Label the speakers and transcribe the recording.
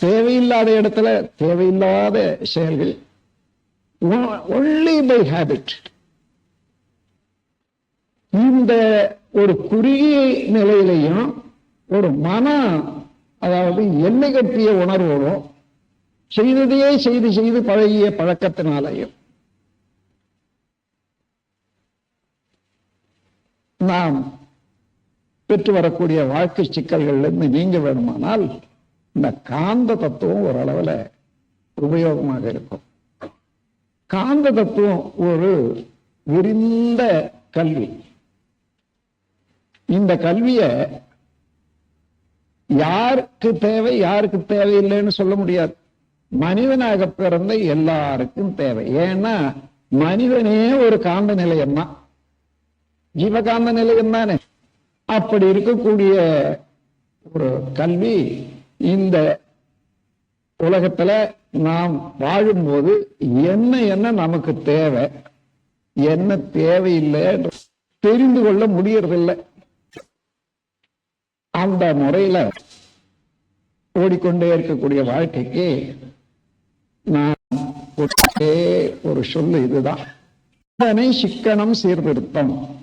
Speaker 1: தேவையில்லாத இடத்துல தேவையில்லாத செயல்கள். ஒன்லி பை ஹேபிட் இந்த ஒரு குறுகிய நிலையிலையும் ஒரு மன அதாவது எண்ணெய் கட்டிய உணர்வோடும் செய்ததையே செய்து செய்து பழகிய பழக்கத்தினாலையும் நாம் பெற்று வரக்கூடிய வாழ்க்கை சிக்கல்கள்ல இருந்து நீங்க வேணுமானால் இந்த காந்த தத்துவம் ஓரளவுல உபயோகமாக இருக்கும். காந்த தத்துவம் ஒரு விரிந்த கல்வி. இந்த கல்விய யாருக்கு தேவை யாருக்கு தேவையில்லைன்னு சொல்ல முடியாது. மனிதனாக பிறந்த எல்லாருக்கும் தேவை. ஏன்னா மனிதனே ஒரு காந்த நிலையம் தான் ஜீவகாந்த நிலையம் தானே அப்படி இருக்கக்கூடிய ஒரு கல்வி இந்த உலகத்துல நாம் வாழும்போது என்ன என்ன நமக்கு தேவை என்ன தேவையில்லை தெரிந்து கொள்ள முடியறதில்லை. அந்த முறையில ஓடிக்கொண்டே இருக்கக்கூடிய வாழ்க்கைக்கு நான் ஒரு சொல்லு இதுதான். சிக்கனம் சீர்திருத்தம்.